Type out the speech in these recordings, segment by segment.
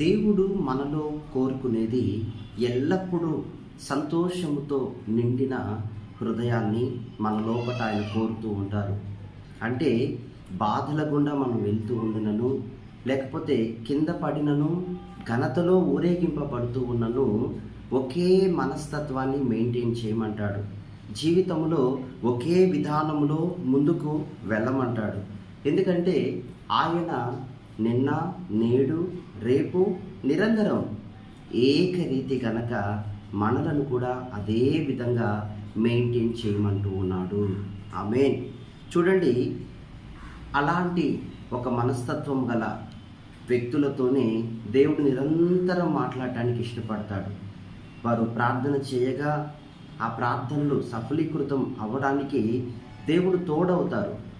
దేవుడు మనలో కోరుకునేది ఎల్లప్పుడూ సంతోషముతో నిండిన హృదయాన్ని మన లోపట ఆయన కోరుతూ ఉంటారు అంటే బాధల గుండా మనం వెళ్తూ ఉండినను లేకపోతే కింద పడినను ఘనతలో ఊరేగింపబడుతూ ఉన్నను ఒకే మనస్తత్వాన్ని మెయింటైన్ చేయమంటాడు. జీవితంలో ఒకే విధానంలో ముందుకు వెళ్ళమంటాడు. ఎందుకంటే ఆయన నిన్న నేడు రేపు నిరంతరం ఏకరీతి కనుక మనలను కూడా అదే విధంగా మెయింటైన్ చేయమంటూ ఉన్నాడు. ఆమెన్. చూడండి అలాంటి ఒక మనస్తత్వం గల వ్యక్తులతోనే దేవుడు నిరంతరం మాట్లాడటానికి ఇష్టపడతాడు. వారు ప్రార్థన చేయగా ఆ ప్రార్థనలు సఫలీకృతం అవ్వడానికి దేవుడు తోడవుతారు.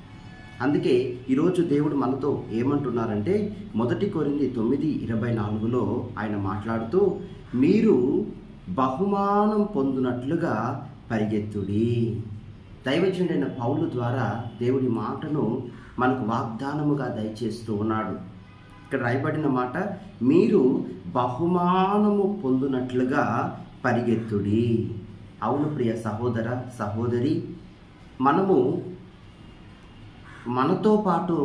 అందుకే ఈరోజు దేవుడు మనతో ఏమంటున్నారంటే మొదటి కొరింది తొమ్మిది ఇరవై నాలుగులో ఆయన మాట్లాడుతూ మీరు బహుమానం పొందినట్లుగా పరిగెత్తుడి. దైవజనుడైన పౌలు ద్వారా దేవుడి మాటను మనకు వాగ్దానముగా దయచేస్తూ ఉన్నాడు. ఇక్కడ రాయబడిన మాట మీరు బహుమానము పొందినట్లుగా పరిగెత్తుడి. అవును ప్రియ సహోదర సహోదరి మనము మనతో పాటు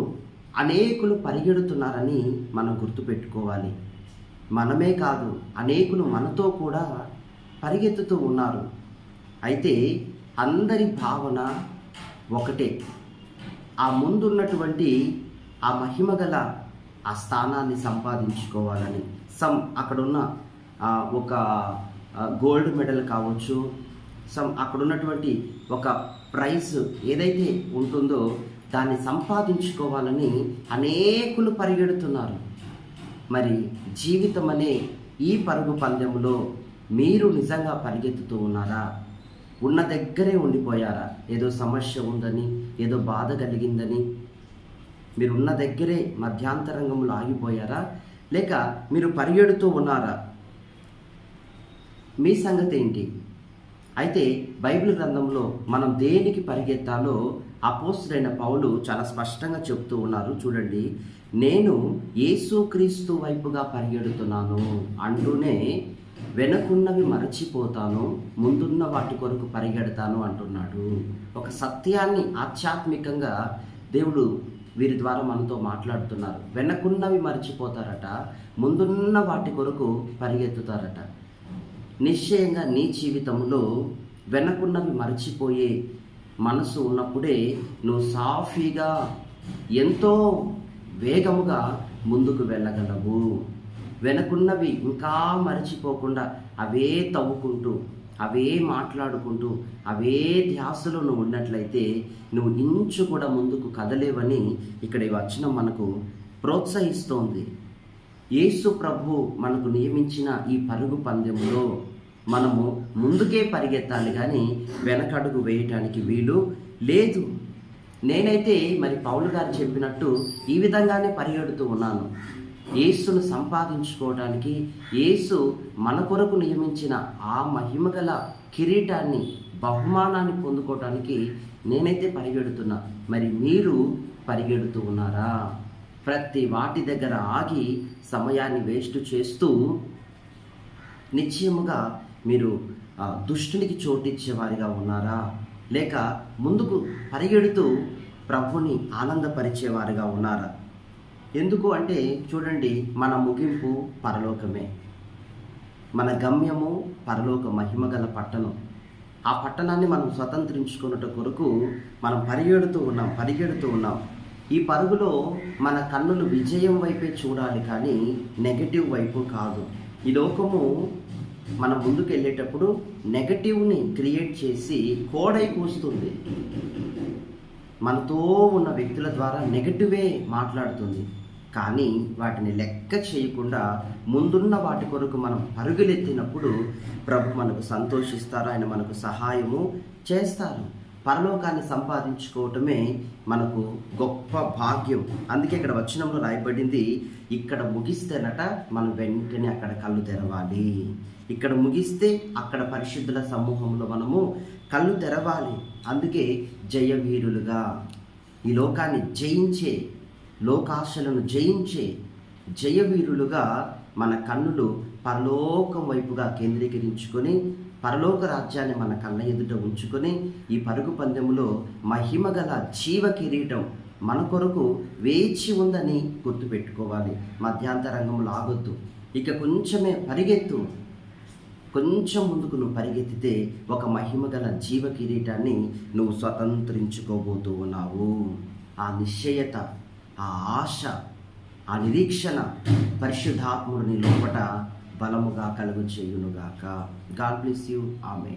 అనేకులు పరిగెడుతున్నారని మనం గుర్తుపెట్టుకోవాలి. మనమే కాదు అనేకులు మనతో కూడా పరిగెత్తుతూ ఉన్నారు. అయితే అందరి భావన ఒకటే. ఆ ముందున్నటువంటి ఆ మహిమ గల ఆ స్థానాన్ని సంపాదించుకోవాలని. సమ్ అక్కడున్న ఒక గోల్డ్ మెడల్ కావచ్చు సమ్ అక్కడున్నటువంటి ఒక ప్రైజ్ ఏదైతే ఉంటుందో దాన్ని సంపాదించుకోవాలని అనేకులు పరిగెడుతున్నారు. మరి జీవితం అనే ఈ పరుగు పందెంలో మీరు నిజంగా పరిగెత్తుతూ ఉన్నారా? ఉన్న దగ్గరే ఉండిపోయారా? ఏదో సమస్య ఉందని ఏదో బాధ కలిగిందని? మీరు ఉన్న దగ్గరే మధ్యాంతరంగంలో ఆగిపోయారా? లేక మీరు పరిగెడుతూ ఉన్నారా? మీ సంగతి ఏంటి అయితే బైబిల్ గ్రంథంలో మనం దేనికి పరిగెత్తాలో అపోస్తుడైన పౌలు చాలా స్పష్టంగా చెప్తూ ఉన్నారు. చూడండి నేను యేసుక్రీస్తు వైపుగా పరిగెడుతున్నాను. అంటూనే వెనకున్నవి మరచిపోతాను ముందున్న వాటి కొరకు పరిగెడతాను అంటున్నాడు. ఒక సత్యాన్ని ఆధ్యాత్మికంగా దేవుడు వీరి ద్వారా మనతో మాట్లాడుతున్నారు. వెనకున్నవి మర్చిపోతారట ముందున్న వాటి కొరకు పరిగెత్తుతారట. నిశ్చయంగా నీ జీవితంలో వెనకున్నవి మరచిపోయే మనసు ఉన్నప్పుడే నువ్వు సాఫీగా ఎంతో వేగముగా ముందుకు వెళ్ళగలవు. వెనకున్నవి ఇంకా మరచిపోకుండా అవే తవ్వుకుంటూ అవే మాట్లాడుకుంటూ అవే ధ్యాసలో నువ్వు ఉన్నట్లయితే నువ్వు ఇంచు కూడా ముందుకు కదలేవని ఇక్కడ ఈ మనకు ప్రోత్సహిస్తోంది. యేసు ప్రభు మనకు నియమించిన ఈ పరుగు పందెంలో మనము ముందుకే పరిగెత్తాలి కానీ వెనకడుగు వేయటానికి వీలు లేదు. నేనైతే మరి పౌలు గారు చెప్పినట్టు ఈ విధంగానే పరిగెడుతూ ఉన్నాను. యేసును సంపాదించుకోవడానికి యేసు మన కొరకు నియమించిన ఆ మహిమగల కిరీటాన్ని బహుమానాన్ని పొందుకోవడానికి నేనైతే పరిగెడుతున్నా. మరి మీరు పరిగెడుతూ ఉన్నారా? ప్రతి వాటి దగ్గర ఆగి సమయాన్ని వేస్ట్ చేస్తూ నిశ్చయముగా మీరు దుష్టునికి చోటిచ్చే చోటిచ్చేవారిగా ఉన్నారా? లేక ముందుకు పరిగెడుతూ ప్రభుని ఆనందపరిచేవారుగా ఉన్నారా? ఎందుకు అంటే చూడండి మన ముగింపు పరలోకమే. మన గమ్యము పరలోక మహిమ గల పట్టణం. ఆ పట్టణాన్ని మనం స్వతంత్రించుకున్నట కొరకు మనం పరిగెడుతూ ఉన్నాం పరిగెడుతూ ఉన్నాం. ఈ పరుగులో మన కన్నులు విజయం వైపే చూడాలి కానీ నెగటివ్ వైపు కాదు. ఈ లోకము మనం ముందుకు వెళ్ళేటప్పుడు నెగటివ్ని క్రియేట్ చేసి కోడై కూస్తుంది. మనతో ఉన్న వ్యక్తుల ద్వారా నెగటివే మాట్లాడుతుంది. కానీ వాటిని లెక్క చేయకుండా ముందున్న వాటి కొరకు మనం పరుగులెత్తినప్పుడు ప్రభు మనకు సంతోషిస్తారు ఆయన మనకు సహాయము చేస్తారు. పరలోకాన్ని సంపాదించుకోవటమే మనకు గొప్ప భాగ్యం. అందుకే ఇక్కడ వచ్చినప్పుడు రాయబడింది ఇక్కడ ముగిస్తేనట మనం వెంటనే అక్కడ కళ్ళు తెరవాలి. ఇక్కడ ముగిస్తే అక్కడ పరిశుద్ధుల సమూహంలో మనము కళ్ళు తెరవాలి. అందుకే జయవీరులుగా. ఈ లోకాన్ని జయించే లోకాశలను జయించే జయవీరులుగా మన కన్నులు పరలోకం వైపుగా కేంద్రీకరించుకొని పరలోక రాజ్యాన్ని మన కళ్ళ ఎదుట ఉంచుకొని ఈ పరుగు పందెములో మహిమగల జీవ కిరీటం మన కొరకు వేచి ఉందని గుర్తుపెట్టుకోవాలి మధ్యాంతరంగంలో ఆగొద్దు. ఇక కొంచెమే పరిగెత్తు. కొంచెం ముందుకు నువ్వు పరిగెత్తితే ఒక మహిమగల జీవ కిరీటాన్ని నువ్వు స్వతంత్రించుకోబోతూ ఉన్నావు. ఆ నిశ్చయత ఆ ఆశ ఆ నిరీక్షణ పరిశుద్ధాత్ముడిని లోపట బలముగా కలుగు చేయునుగాక గాడ్ బ్లెస్ యూ ఆమె